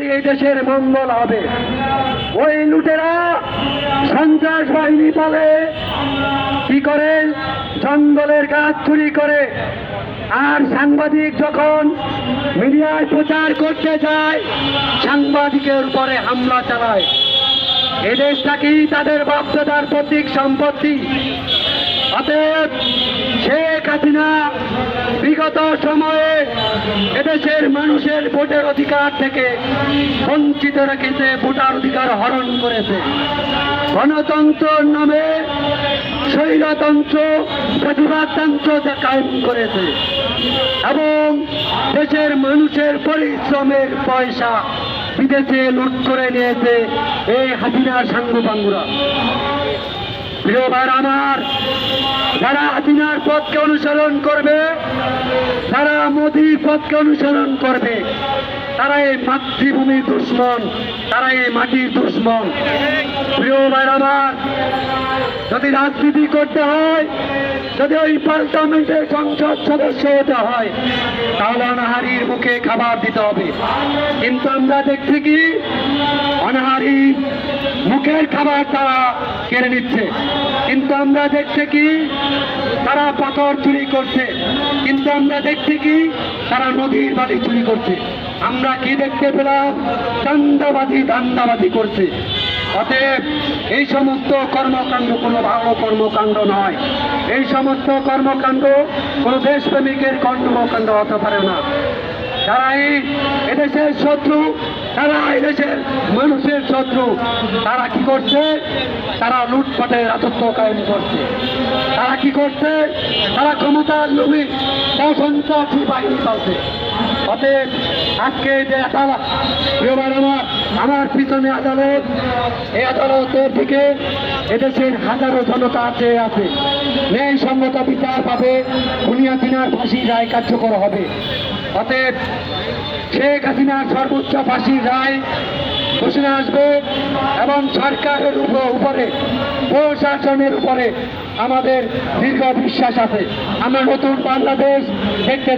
করি এই দেশের মঙ্গল হবে। ওই লুটেরা সন্ত্রাস বাহিনী বলে কি করে? জঙ্গলের গাছ চুরি করে। আর সাংবাদিক যখন মিডিয়ায় প্রচার করতে যায়, সাংবাদিকের উপরে হামলা চালায়। এদেশটাকেই তাদের বাপদাদার প্রতীক সম্পত্তি? অতএব শেখ হাসিনা, বিগত সময়ে এদেশের মানুষের ভোটের অধিকার থেকে বঞ্চিত রেখেছে, ভোটার অধিকার হরণ করেছে। গণতন্ত্রের নামে স্বৈরতন্ত্র, প্রতিবাদতন্ত্র কায়েম করেছে। এবং দেশের মানুষের পরিশ্রমের পয়সা বিদেশে লুট করে নিয়েছে এই হাসিনার সাঙ্গুপাঙ্গুরা প্রিয় আমার যারা হাসিনার পথকে অনুসরণ করবে, যারা মোদীর পথকে অনুসরণ করবে, তারা এই মাতৃভূমির দুশ্মন, তারা এই মাটির দুশ্মন। প্রিয় আমার, যদি রাজনীতি করতে হয়, যদি ওই পার্লামেন্টের সংসদ সদস্য হতে হয়, তাহলে অনাহারির মুখে খাবার দিতে হবে। কিন্তু আমরা দেখছি কি? অনাহারি মুখের খাবার তারা কেড়ে নিচ্ছে। কিন্তু আমরা দেখছি কি, তারা পাথর চুরি করছে। কিন্তু আমরা দেখছি কি, তারা নদীর বাড়ি চুরি করছে। আমরা কি দেখতে পেলাম? দান্দাবাজি দান্দাবাজি করছে। অতএব এই সমস্ত কর্মকাণ্ড কোনো ভালো কর্মকাণ্ড নয়। এই সমস্ত কর্মকাণ্ড কোনো দেশপ্রেমিকের কর্মকাণ্ড হতে পারে না। যারা এই এদেশের শত্রু তারা এদেশের মানুষের শত্রু, তারা কি করছে? তারা লুটপাটের রাজত্ব কায়েম করছে। তারা কি করছে? তারা ক্ষমতার লোভী, তারা বাহিনী চলছে অতএব আজকে যে আদালত আমার আমার পিছনে আদালত, এই আদালতের দিকে এদেশের হাজারো জনতা আছে আছে। ন্যায় সঙ্গত বিচার পাবে খুনিয়া দিনার ফাঁসির রায় কার্যকর হবে। অতএব শেখ হাসিনার সর্বোচ্চ ফাঁসির রায় ঘোষণা আসবে এবং সরকারের উপ- উপরে, প্রশাসনের উপরে আমাদের দীর্ঘ বিশ্বাস আছে। আমরা নতুন বাংলাদেশ দেখতে